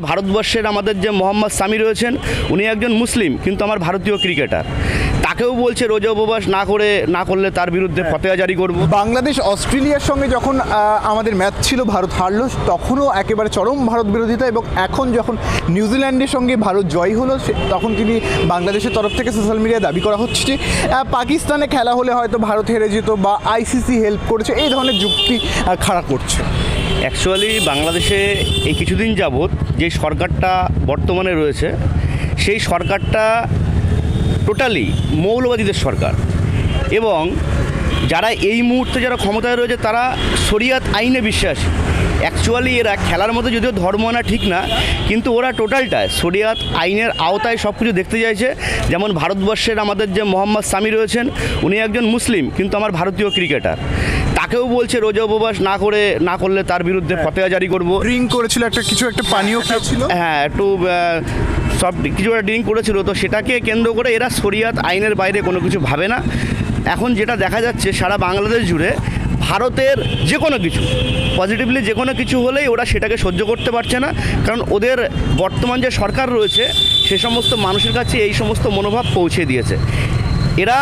ভারতবর্ষের আমাদের যে মোহাম্মদ সামি রয়েছেন উনি একজন মুসলিম কিন্তু আমার ভারতীয় ক্রিকেটার। তাকেও বলছে রোজা উপবাস না করে না করলে তার বিরুদ্ধে ফতেয়া জারি করব। বাংলাদেশ অস্ট্রেলিয়ার সঙ্গে যখন আমাদের ম্যাচ ছিল ভারত হারলো তখনও একেবারে চরম ভারত বিরোধিতা এবং এখন যখন নিউজিল্যান্ডের সঙ্গে ভারত জয় হলো সে- তখন তিনি বাংলাদেশের তরফ থেকে সোশ্যাল মিডিয়ায় দাবি করা হচ্ছে যে পাকিস্তানে খেলা হলে হয়তো ভারত হেরে যেত বা আইসিসি হেল্প করেছে এই ধরনের যুক্তি খাড়া করছে। অ্যাকচুয়ালি বাংলাদেশে এই কিছুদিন যাবৎ যে সরকারটা বর্তমানে রয়েছে, সেই সরকারটা টোটালি মৌলবাদীদের সরকার। এবং যারা এই মুহূর্তে যারা ক্ষমতায় রয়েছে, তারা শরিয়াত আইনে বিশ্বাসী। অ্যাকচুয়ালি এরা খেলার মধ্যে যদিও ধর্ম না, ঠিক না, কিন্তু ওরা টোটালটায় শরিয়াত আইনের আওতায় সব কিছু দেখতে চাইছে। যেমন ভারতবর্ষের আমাদের যে মোহাম্মদ সামি রয়েছেন, উনি একজন মুসলিম, কিন্তু আমার ভারতীয় ক্রিকেটার তাকেও বলছে রোজা উপবাস না করে না করলে তার বিরুদ্ধে ফতেয়া জারি করব। ড্রিঙ্ক করেছিল একটা কিছু একটা পানীয় খেয়েছিল? হ্যাঁ একটু সব কিছু একটা ড্রিঙ্ক করেছিল। তো সেটাকে কেন্দ্র করে এরা শরিয়াত আইনের বাইরে কোনো কিছু ভাবে না। এখন যেটা দেখা যাচ্ছে সারা বাংলাদেশ জুড়ে ভারতের যে কোনো কিছু পজিটিভলি যে কোনো কিছু হলেই ওরা সেটাকে সহ্য করতে পারছে না। কারণ ওদের বর্তমান যে সরকার রয়েছে সে সমস্ত মানুষের কাছে এই সমস্ত মনোভাব পৌঁছে দিয়েছে। এরা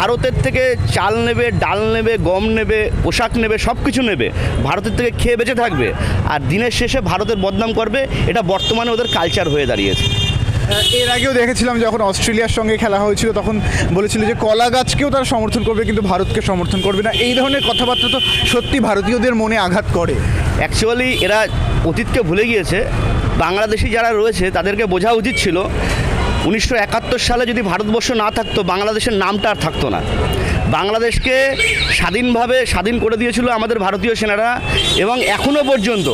ভারতের থেকে চাল নেবে ডাল নেবে গম নেবে পোশাক নেবে সব কিছু নেবে ভারতের থেকে খেয়ে বেঁচে থাকবে। আর দিনের শেষে ভারতের বদনাম করবে এটা বর্তমানে ওদের কালচার হয়ে দাঁড়িয়েছে। এর আগেও দেখেছিলাম যখন অস্ট্রেলিয়ার সঙ্গে খেলা হয়েছিল তখন বলেছিল যে কলা গাছকেও তারা সমর্থন করবে কিন্তু ভারতকে সমর্থন করবে না। এই ধরনের কথাবার্তা তো সত্যি ভারতীয়দের মনে আঘাত করে। অ্যাকচুয়ালি এরা অতীতকে ভুলে গিয়েছে। বাংলাদেশি যারা রয়েছে তাদেরকে বোঝা উচিত ছিল উনিশশো একাত্তর সালে যদি ভারতবর্ষ না থাকতো, বাংলাদেশের নামটা আর থাকতো না। বাংলাদেশকে স্বাধীনভাবে স্বাধীন করে দিয়েছিল আমাদের ভারতীয় সেনারা এবং এখনও পর্যন্ত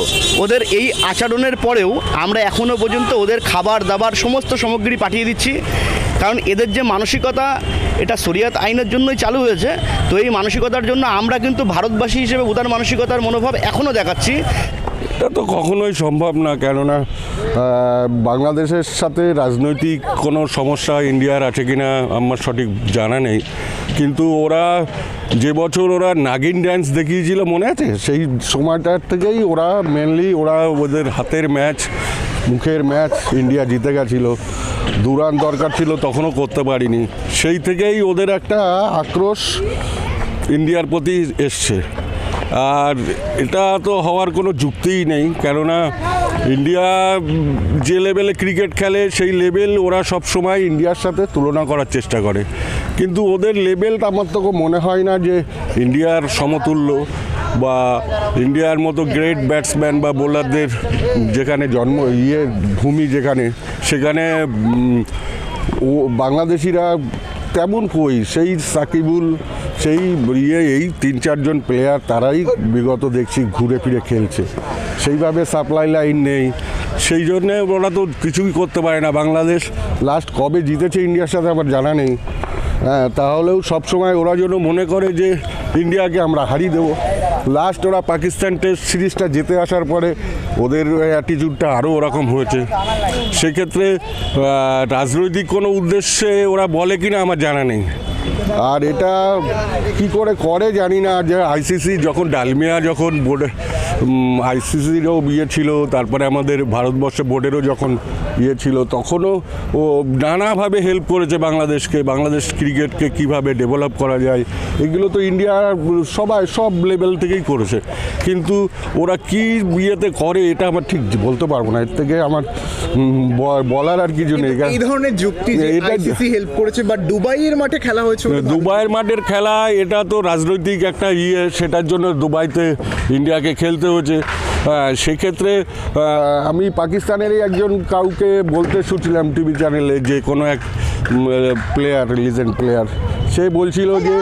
ওদের এই আচরণের পরেও আমরা এখনও পর্যন্ত ওদের খাবার দাবার সমস্ত সামগ্রী পাঠিয়ে দিচ্ছি। কারণ এদের যে মানসিকতা, এটা শরিয়াত আইনের জন্যই চালু হয়েছে। তো এই মানসিকতার জন্য আমরা কিন্তু ভারতবাসী হিসেবে উদার মানসিকতার মনোভাব এখনও দেখাচ্ছি। এটা তো কখনোই সম্ভব না, কেননা বাংলাদেশের সাথে রাজনৈতিক কোনো সমস্যা ইন্ডিয়ার আছে কিনা আমার সঠিক জানা নেই। কিন্তু ওরা যে বছর ওরা নাগিন ড্যান্স দেখিয়েছিল, মনে আছে? সেই সময়টার থেকেই ওরা মেনলি ওরা ওদের হাতের ম্যাচ, মুখের ম্যাচ ইন্ডিয়া জিতে গেছিল। দুরান দরকার ছিল, তখনও করতে পারিনি। সেই থেকেই ওদের একটা আক্রোশ ইন্ডিয়ার প্রতি এসছে। আর এটা তো হওয়ার কোনো যুক্তিই নেই, কেননা ইন্ডিয়া যে লেভেলে ক্রিকেট খেলে সেই লেভেল ওরা সব সময় ইন্ডিয়ার সাথে তুলনা করার চেষ্টা করে। কিন্তু ওদের লেভেলটা আমার তো মনে হয় না যে ইন্ডিয়ার সমতুল্য বা ইন্ডিয়ার মতো গ্রেট ব্যাটসম্যান বা বোলারদের যেখানে জন্ম ইয়ে ভূমি যেখানে, সেখানে ও, বাংলাদেশিরা তেমন কই, সেই সাকিবুল, সেই ইয়ে এই তিন চারজন প্লেয়ার তারাই বিগত দেখছি ঘুরে ফিরে খেলছে। সেইভাবে সাপ্লাই লাইন নেই। সেই জন্যে ওরা তো কিছুই করতে পারে না। বাংলাদেশ লাস্ট কবে জিতেছে ইন্ডিয়ার সাথে আমার জানা নেই। হ্যাঁ তাহলেও সবসময় ওরা যেন মনে করে যে ইন্ডিয়াকে আমরা হারিয়ে দেবো। লাস্ট ওরা পাকিস্তান টেস্ট সিরিজটা জিতে আসার পরে ওদের অ্যাটিটিউডটা আরও ওরকম হয়েছে। সেক্ষেত্রে রাজনৈতিক কোনো উদ্দেশ্যে ওরা বলে কিনা আমার জানা নেই। আর এটা কি করে করে জানি না। যে আইসিসি যখন, ডালমিয়া যখন বোর্ডে আইসিসিরও ইয়ে ছিল তারপরে আমাদের ভারতবর্ষ বোর্ডেরও যখন ইয়ে ছিল তখনও ও নানাভাবে হেল্প করেছে বাংলাদেশকে বাংলাদেশ ক্রিকেটকে কীভাবে ডেভেলপ করা যায় এগুলো তো ইন্ডিয়া সবাই সব লেভেল থেকেই করেছে। কিন্তু ওরা কি ইয়েতে করে এটা আমার ঠিক বলতে পারব না এর থেকে আমার বলার আর কিছু নেই। এই ধরনের যুক্তি এটা- আইসিসি হেল্প করেছে বা দুবাইয়ের মাঠে খেলা হয়েছে দুবাইয়ের মাঠের খেলা এটা তো রাজনৈতিক একটা ইয়ে সেটার জন্য দুবাইতে ইন্ডিয়াকে খেলতে হয়েছে হ্যাঁ, সেক্ষেত্রে আমি পাকিস্তানেরই একজন কাউকে বলতে শুনছিলাম টিভি চ্যানেলে যে কোনো এক প্লেয়ার লিজেন্ড প্লেয়ার সে বলছিল যে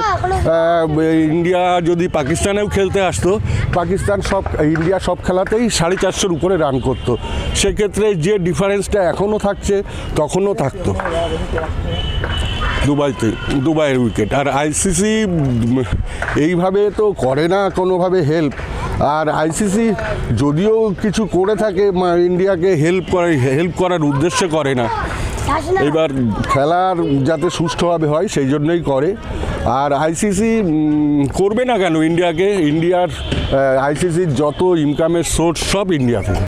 ইন্ডিয়া যদি পাকিস্তানেও খেলতে আসতো পাকিস্তান সব ইন্ডিয়া সব খেলাতেই সাড়ে চারশোর উপরে রান করতো। সেক্ষেত্রে যে ডিফারেন্সটা এখনও থাকছে তখনও থাকতো। দুবাইতে দুবাইয়ের উইকেট আর আইসিসি এইভাবে তো করে না কোনোভাবে হেল্প আর আইসিসি যদিও কিছু করে থাকে ইন্ডিয়াকে হেল্প করে হেল্প করার উদ্দেশ্যে করে না। এবার খেলার যাতে সুষ্ঠুভাবে হয় সেই জন্যই করে। আর আইসিসি করবে না কেন ইন্ডিয়াকে? ইন্ডিয়ার আইসিসির যত ইনকামের সোর্স সব ইন্ডিয়া থেকে।